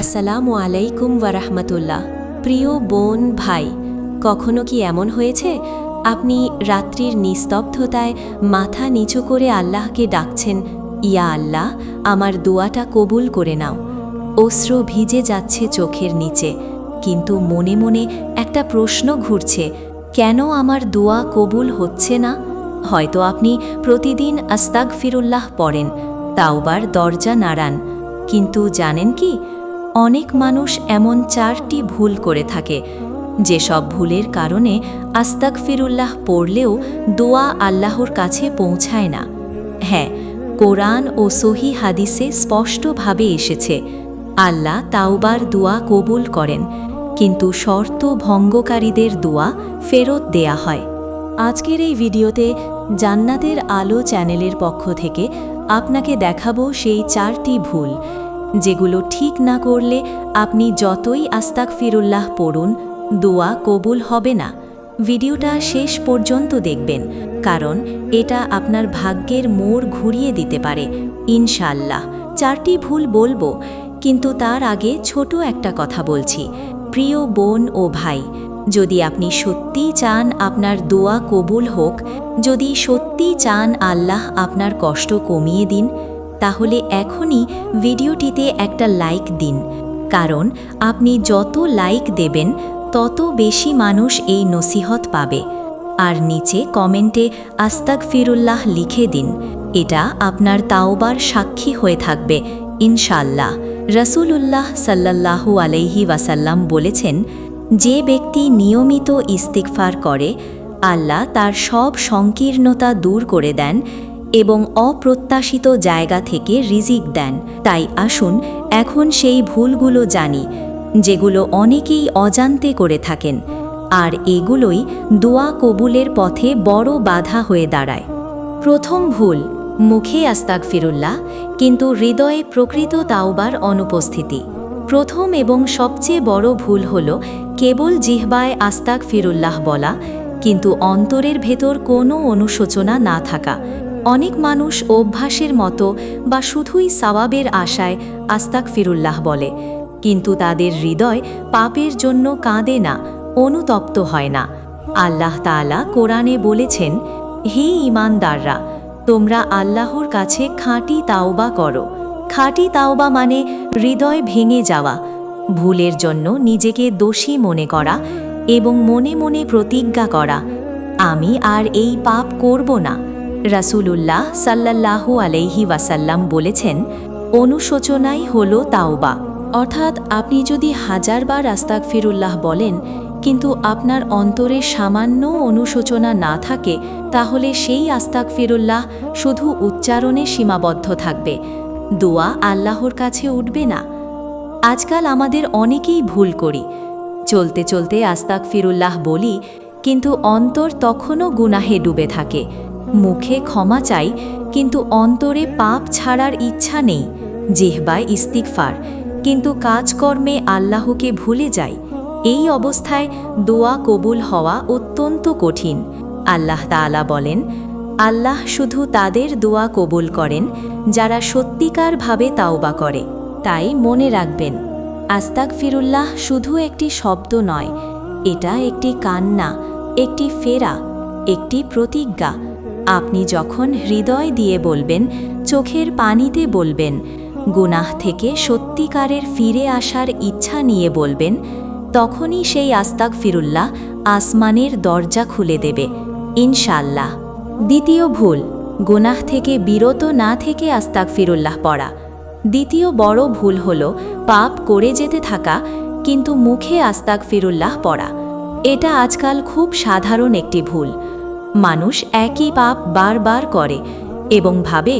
আসসালামু আলাইকুম ওয়ারাহমাতুল্লাহ। প্রিয় বোন, ভাই, কখনো কি এমন হয়েছে? আপনি রাত্রির নিস্তব্ধতায় মাথা নিচু করে আল্লাহকে ডাকছেন, ইয়া আল্লাহ, আমার দোয়াটা কবুল করে নাও। অশ্রু ভিজে যাচ্ছে চোখের নিচে, কিন্তু মনে মনে একটা প্রশ্ন ঘুরছে, কেন আমার দোয়া কবুল হচ্ছে না? হয়তো আপনি প্রতিদিন আস্তাক ফিরুল্লাহ পড়েন, তাওবার দরজা নাড়ান, কিন্তু জানেন কি? অনেক মানুষ এমন চারটি ভুল করে থাকে, যেসব ভুলের কারণে আস্তাক ফিরুল্লাহ পড়লেও দোয়া আল্লাহর কাছে পৌঁছায় না। হ্যাঁ কোরআন ও সহি হাদিসে স্পষ্টভাবে এসেছে, আল্লাহ তাওবার দোয়া কবুল করেন, কিন্তু শর্ত ভঙ্গকারীদের দোয়া ফেরত দেয়া হয়। আজকের এই ভিডিওতে জান্নাতের আলো চ্যানেলের পক্ষ থেকে আপনাকে দেখাবো সেই চারটি ভুল যেগুলো ঠিক না করলে আপনি যতই আস্তাক ফিরুল্লাহ পড়ুন, দোয়া কবুল হবে না। ভিডিওটা শেষ পর্যন্ত দেখবেন, কারণ এটা আপনার ভাগ্যের মোড় ঘুরিয়ে দিতে পারে ইনশাল্লাহ চারটি ভুল বলব, কিন্তু তার আগে ছোট একটা কথা বলছি। প্রিয় বোন ও ভাই, যদি আপনি সত্যিই চান আপনার দোয়া কবুল হোক, যদি সত্যিই চান আল্লাহ আপনার কষ্ট কমিয়ে দিন তাহলে এখনই ভিডিওটিতে একটা লাইক দিন। কারণ আপনি যত লাইক দেবেন, তত বেশি মানুষ এই নসিহত পাবে। আর নিচে কমেন্টে আস্তাক ফিরুল্লাহ লিখে দিন। এটা আপনার তাওবার সাক্ষী হয়ে থাকবে ইনশাল্লাহ রসুলুল্লাহ সাল্লাল্লাহু আলাইহি ওয়াসাল্লাম বলেছেন, যে ব্যক্তি নিয়মিত ইস্তিকফার করে, আল্লাহ তার সব সংকীর্ণতা দূর করে দেন এবং অপ্রত্যাশিত জায়গা থেকে রিজিক দেন। তাই আসুন, এখন সেই ভুলগুলো জানি, যেগুলো অনেকেই অজান্তে করে থাকেন, আর এগুলোই দোয়া কবুলের পথে বড় বাধা হয়ে দাঁড়ায়। প্রথম ভুল, মুখে আস্তাক ফিরুল্লাহ কিন্তু হৃদয়ে প্রকৃত তাওবার অনুপস্থিতি। প্রথম এবং সবচেয়ে বড় ভুল হল কেবল জিহবায় আস্তাক ফিরুল্লাহ বলা, কিন্তু অন্তরের ভেতর কোনো অনুশোচনা না থাকা অনেক মানুষ অভ্যাসের মতো বা শুধুই সাওয়াবের আশায় আস্তাক ফিরুল্লাহ বলে। কিন্তু তাদের হৃদয় পাপের জন্য কাঁদে না, অনুতপ্ত হয় না। আল্লাহ তাআলা কোরআনে বলেছেন, হে ইমানদাররা তোমরা আল্লাহর কাছে খাঁটি তাওবা করো। খাঁটি তাওবা মানে হৃদয় ভেঙে যাওয়া, ভুলের জন্য নিজেকে দোষী মনে করা এবং মনে মনে প্রতিজ্ঞা করা। আমি আর এই পাপ করব না। রাসূলুল্লাহ সাল্লাল্লাহু আলাইহি ওয়াসাল্লাম বলেছেন, অনুশোচনাই হল তাওবা। অর্থাৎ আপনি যদি হাজারবার আস্তাক ফিরুল্লাহ বলেন, কিন্তু আপনার অন্তরে সামান্য অনুশোচনা না থাকে, তাহলে সেই আস্তাক ফিরুল্লাহ শুধু উচ্চারণে সীমাবদ্ধ থাকবে। দোয়া আল্লাহর কাছে উঠবে না। আজকাল আমাদের অনেকেই ভুল করি। চলতে চলতে আস্তাক ফিরুল্লাহ বলি, কিন্তু অন্তর তখনও গুনাহে ডুবে থাকে। মুখে ক্ষমা চাই, কিন্তু অন্তরে পাপ ছাড়ার ইচ্ছা নেই, জেহবায় ইস্তিকফার কিন্তু কাজকর্মে আল্লাহকে ভুলে যাই, এই অবস্থায় দোয়া কবুল হওয়া অত্যন্ত কঠিন। আল্লাহ তাআলা বলেন, আল্লাহ শুধু তাদের দোয়া কবুল করেন, যারা সত্যিকারভাবে তাওবা করে, তাই মনে রাখবেন আস্তাক ফিরুল্লাহ শুধু একটি শব্দ নয়, এটা একটি কান্না, একটি ফেরা, একটি প্রতিজ্ঞা আপনি যখন হৃদয় দিয়ে বলবেন, চোখের পানিতে বলবেন, গুনাহ থেকে সত্যিকারের ফিরে আসার ইচ্ছা নিয়ে বলবেন, তখনই সেই আস্তাক ফিরুল্লাহ আসমানের দরজা খুলে দেবে ইনশাল্লাহ দ্বিতীয় ভুল, গুনাহ থেকে বিরত না থেকে আস্তাক ফিরুল্লাহ পড়া। দ্বিতীয় বড় ভুল হল, পাপ করে যেতে থাকা, কিন্তু মুখে আস্তাক ফিরুল্লাহ পড়া। এটা আজকাল খুব সাধারণ একটি ভুল। মানুষ একই পাপ বারবার করে এবং ভাবে,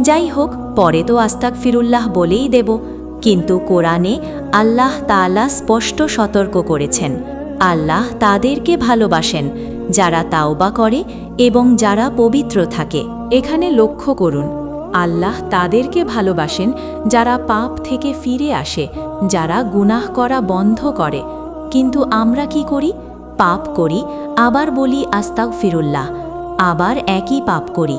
যাই হোক, পরে তো আস্তাক ফিরুল্লাহ বলেই দেব। কিন্তু কোরআনে আল্লাহ তাআলা স্পষ্ট সতর্ক করেছেন। আল্লাহ তাদেরকে ভালোবাসেন, যারা তাওবা করে এবং যারা পবিত্র থাকে। এখানে লক্ষ্য করুন, আল্লাহ তাদেরকে ভালোবাসেন যারা পাপ থেকে ফিরে আসে, যারা গুনাহ করা বন্ধ করে। কিন্তু আমরা কি করি? পাপ করি, আবার বলি আস্তাক ফিরুল্লাহ আবার একই পাপ করি।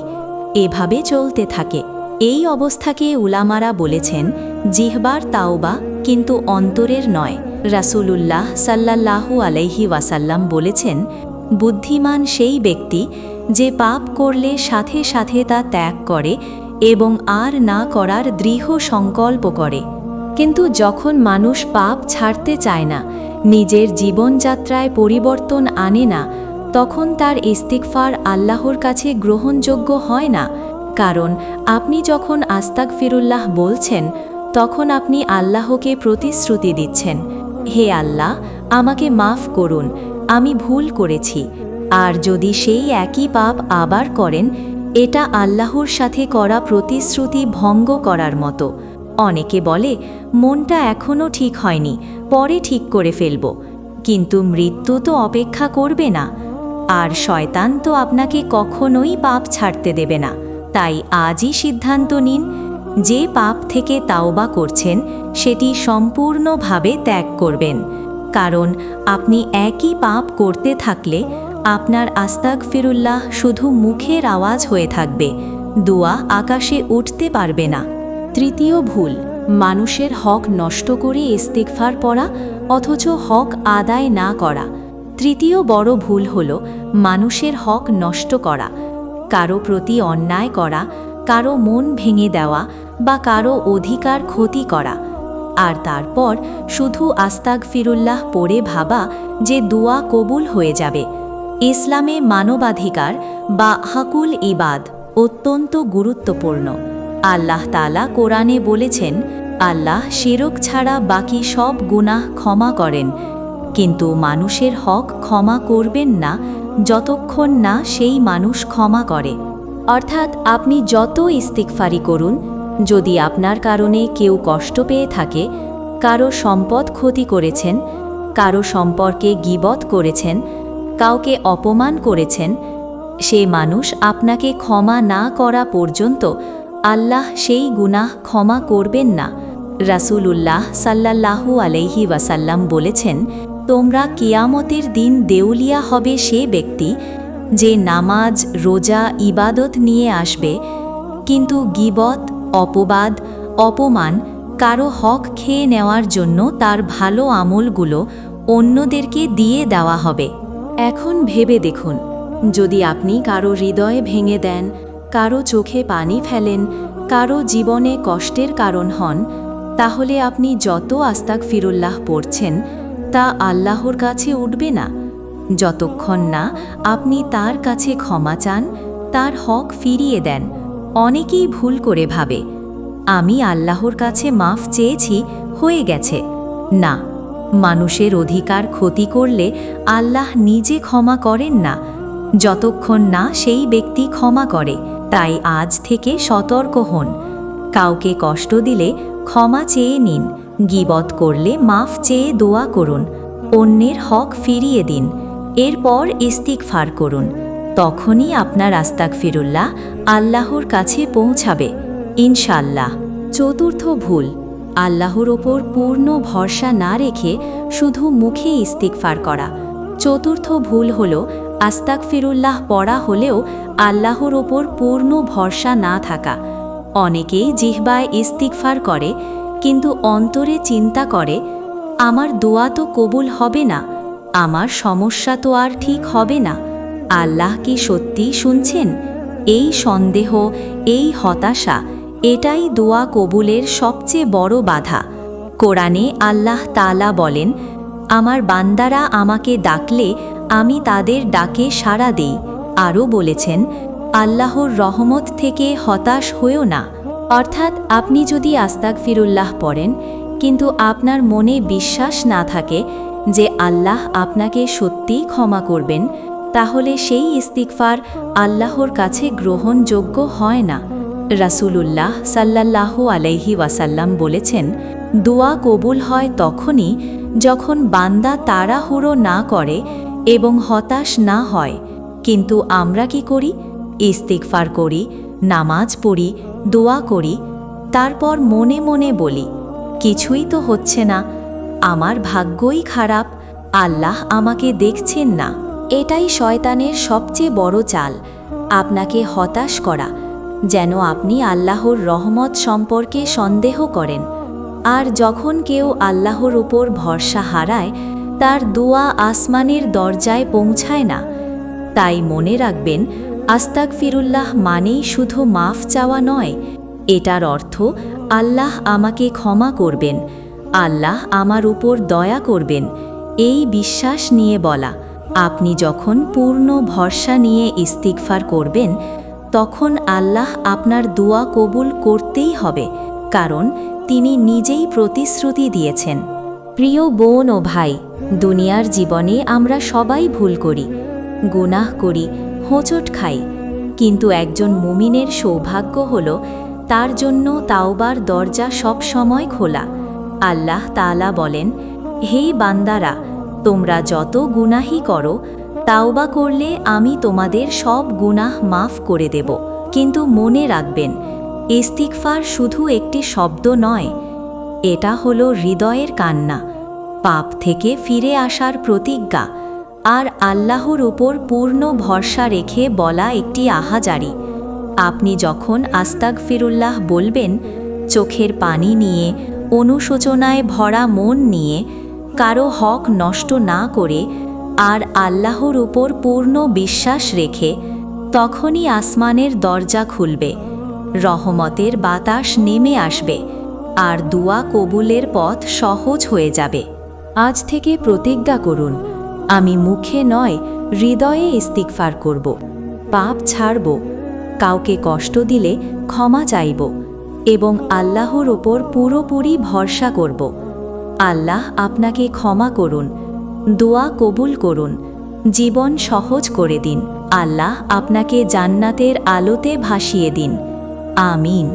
এভাবে চলতে থাকে। এই অবস্থাকে উলামারা বলেছেন, জিহবার তাওবা কিন্তু অন্তরের নয়। রাসূলুল্লাহ সাল্লাল্লাহু আলাইহি ওয়াসাল্লাম বলেছেন, বুদ্ধিমান সেই ব্যক্তি যে পাপ করলে সাথে সাথে তা ত্যাগ করে এবং আর না করার দৃঢ় সংকল্প করে। কিন্তু যখন মানুষ পাপ ছাড়তে চায় না নিজের জীবনযাত্রায় পরিবর্তন আনে না, তখন তার ইস্তিকফার আল্লাহর কাছে গ্রহণযোগ্য হয় না। কারণ, আপনি যখন আস্তাক ফিরুল্লাহ বলছেন, তখন আপনি আল্লাহকে প্রতিশ্রুতি দিচ্ছেন, হে আল্লাহ, আমাকে মাফ করুন, আমি ভুল করেছি। আর যদি সেই একই পাপ আবার করেন, এটা আল্লাহর সাথে করা প্রতিশ্রুতি ভঙ্গ করার মতো। অনেকে বলে, মনটা এখনও ঠিক হয়নি, পরে ঠিক করে ফেলব। কিন্তু মৃত্যু তো অপেক্ষা করবে না। আর শয়তান তো আপনাকে কখনোই পাপ ছাড়তে দেবে না। তাই আজই সিদ্ধান্ত নিন, যে পাপ থেকে তাওবা করছেন, সেটি সম্পূর্ণভাবে ত্যাগ করবেন। কারণ আপনি একই পাপ করতে থাকলে, আপনার আস্তাক ফিরুল্লাহ শুধু মুখের আওয়াজ হয়ে থাকবে, দোয়া আকাশে উঠতে পারবে না। তৃতীয় ভুল, মানুষের হক নষ্ট করে ইস্তিকফার পড়া অথচ হক আদায় না করা। তৃতীয় বড় ভুল হল, মানুষের হক নষ্ট করা, কারও প্রতি অন্যায় করা, কারও মন ভেঙে দেওয়া বা কারও অধিকার ক্ষতি করা। আর তারপর শুধু আস্তাক ফিরুল্লাহ পড়ে ভাবা যে দোয়া কবুল হয়ে যাবে। ইসলামে মানবাধিকার বা হাকুল ইবাদ অত্যন্ত গুরুত্বপূর্ণ। আল্লাহ তালা কোরআনে বলেছেন, আল্লাহ শিরক ছাড়া বাকি সব গুনাহ ক্ষমা করেন। কিন্তু মানুষের হক ক্ষমা করবেন না, যতক্ষণ না সেই মানুষ ক্ষমা করে। অর্থাৎ আপনি যত ইস্তিকফারি করুন, যদি আপনার কারণে কেউ কষ্ট পেয়ে থাকে, কারও সম্পদ ক্ষতি করেছেন, কারও সম্পর্কে গিবত করেছেন, কাউকে অপমান করেছেন, সে মানুষ আপনাকে ক্ষমা না করা পর্যন্ত আল্লাহ সেই গুনাহ ক্ষমা করবেন না। রাসূলুল্লাহ সাল্লাল্লাহু আলাইহি ওয়াসাল্লাম বলেছেন, তোমরা কিয়ামতের দিন দেউলিয়া হবে সে ব্যক্তি যে নামাজ, রোজা, ইবাদত নিয়ে আসবে। কিন্তু গিবত, অপবাদ, অপমান কারও হক খেয়ে নেওয়ার জন্য তার ভালো আমলগুলো অন্যদেরকে দিয়ে দেওয়া হবে। এখন ভেবে দেখুন, যদি আপনি কারও হৃদয়ে ভেঙে দেন কারও চোখে পানি ফেলেন, কারও জীবনে কষ্টের কারণ হন, তাহলে আপনি যত আস্তাক ফিরুল্লাহ পড়ছেন, তা আল্লাহর কাছে উঠবে না? যতক্ষণ না আপনি তার কাছে ক্ষমা চান, তার হক ফিরিয়ে দেন, অনেকেই ভুল করে ভাবে, আমি আল্লাহর কাছে মাফ চেয়েছি, হয়ে গেছে। না, মানুষের অধিকার ক্ষতি করলে আল্লাহ নিজে ক্ষমা করেন না, যতক্ষণ না সেই ব্যক্তি ক্ষমা করে। তাই আজ থেকে সতর্ক হন। কাউকে কষ্ট দিলে ক্ষমা চেয়ে নিন। গিবত করলে মাফ চেয়ে দোয়া করুন। অন্যের হক ফিরিয়ে দিন। এরপর ইস্তিকফার করুন। তখনই আপনার আস্তাক ফিরুল্লাহ আল্লাহর কাছে পৌঁছাবে। ইনশাল্লাহ চতুর্থ ভুল। আল্লাহর ওপর পূর্ণ ভরসা না রেখে শুধু মুখে ইস্তিকফার করা। চতুর্থ ভুল হল আস্তাক ফিরুল্লাহ পড়া হলেও আল্লাহর ওপর পূর্ণ ভরসা না থাকা। অনেকেই জিহবায় ইস্তিকফার করে, কিন্তু অন্তরে চিন্তা করে, আমার দোয়া তো কবুল হবে না, আমার সমস্যা তো আর ঠিক হবে না, আল্লাহ কি সত্যি শুনছেন? এই সন্দেহ, এই হতাশা, এটাই দোয়া কবুলের সবচেয়ে বড় বাধা। কোরআনে আল্লাহ তালা বলেন আমার বান্দারা আমাকে ডাকলে আমি তাদের ডাকে সাড়া দেই। আরও বলেছেন, আল্লাহর রহমত থেকে হতাশ হয়েও না। অর্থাৎ আপনি যদি আস্তাক ফিরুল্লাহ পড়েন, কিন্তু আপনার মনে বিশ্বাস না থাকে যে আল্লাহ আপনাকে সত্যিই ক্ষমা করবেন, তাহলে সেই ইস্তিকফার আল্লাহর কাছে গ্রহণযোগ্য হয় না। রাসূলুল্লাহ সাল্লাল্লাহু আলাইহি ওয়াসাল্লাম বলেছেন, দোয়া কবুল হয় তখনই যখন বান্দা তাড়াহুড়ো না করে এবং হতাশ না হয়, কিন্তু আমরা কি করি? ইস্তিকফার করি, নামাজ পড়ি, দোয়া করি, তারপর মনে মনে বলি, কিছুই তো হচ্ছে না, আমার ভাগ্যই খারাপ, আল্লাহ আমাকে দেখছেন না। এটাই শয়তানের সবচেয়ে বড় চাল, আপনাকে হতাশ করা, যেন আপনি আল্লাহর রহমত সম্পর্কে সন্দেহ করেন। আর যখন কেউ আল্লাহর উপর ভরসা হারায়, তার দোয়া আসমানের দরজায় পৌঁছায় না। তাই মনে রাখবেন আস্তাক ফিরুল্লাহ মানেই শুধু মাফ চাওয়া নয়। এটার অর্থ, আল্লাহ আমাকে ক্ষমা করবেন, আল্লাহ আমার উপর দয়া করবেন, এই বিশ্বাস নিয়ে বলা। আপনি যখন পূর্ণ ভরসা নিয়ে ইস্তিকফার করবেন, তখন আল্লাহ আপনার দোয়া কবুল করতেই হবে। কারণ তিনি নিজেই প্রতিশ্রুতি দিয়েছেন। প্রিয় বোন ও ভাই, দুনিয়ার জীবনে আমরা সবাই ভুল করি, গুনাহ করি, হোঁচট খাই। কিন্তু একজন মুমিনের সৌভাগ্য হল, তার জন্য তাওবার দরজা সব সময় খোলা। আল্লাহ তাআলা বলেন, হে বান্দারা, তোমরা যত গুনাহি করো, তাওবা করলে আমি তোমাদের সব গুনাহ মাফ করে দেব। কিন্তু মনে রাখবেন ইস্তিকফার শুধু একটি শব্দ নয়, এটা হলো হৃদয়ের কান্না, পাপ থেকে ফিরে আসার প্রতিজ্ঞা, আর আল্লাহর উপর পূর্ণ ভরসা রেখে বলা একটি আহাজারি। আপনি যখন আস্তাক ফিরুল্লাহ বলবেন, চোখের পানি নিয়ে, অনুশোচনায় ভরা মন নিয়ে, কারও হক নষ্ট না করে, আর আল্লাহর উপর পূর্ণ বিশ্বাস রেখে, তখনই আসমানের দরজা খুলবে। রহমতের বাতাস নেমে আসবে, আর দুয়া কবুলের পথ সহজ হয়ে যাবে। আজ থেকে প্রতিজ্ঞা করুন, আমি মুখে নয়, হৃদয়ে ইস্তিকফার করব, পাপ ছাড়ব, কাউকে কষ্ট দিলে ক্ষমা চাইব, এবং আল্লাহর ওপর পুরোপুরি ভরসা করব। আল্লাহ আপনাকে ক্ষমা করুন, দোয়া কবুল করুন, জীবন সহজ করে দিন। আল্লাহ আপনাকে জান্নাতের আলোতে ভাসিয়ে দিন। ആമീൻ